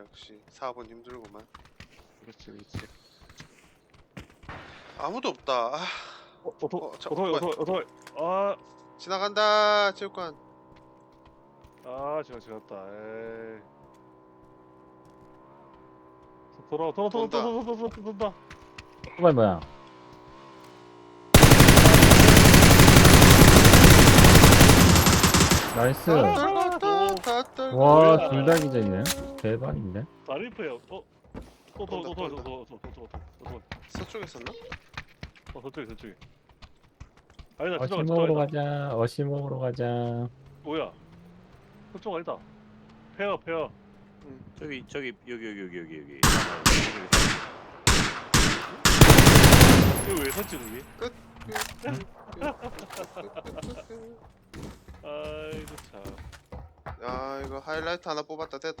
역시 4번 힘들구만. 그렇지 그렇지 아무도 없다. 아, 어, 오토 어, 저- 뭐야. 오토이 오토이 아 지나간다 체육관. 아, 제가 지났다. 에이. 돌아, 돌아, 돌아, 돈다. 돌아, 돌아, 돌아, 돌아, 돈다. 그거 뭐야? 나이스. 아, 와, 뭐야. 둘 다 기절이네. 대박인데? 다리프야. 어, 또, 또, 또, 또, 또, 또. 또, 또, 또, 또, 또, 또, 서쪽에 있었나? 어, 저쪽에, 저쪽에. 아니다, 어시 먹으러 저쪽 아니다. 가자. 어시 먹으러 가자. 뭐야? 저쪽 아니다. 페어, 페어. 저기 저기 여기 여기 여기 여기 여기 이거 왜 여기? 끝. 아이고 참. 아 이거 하이라이트 하나 뽑았다 됐다.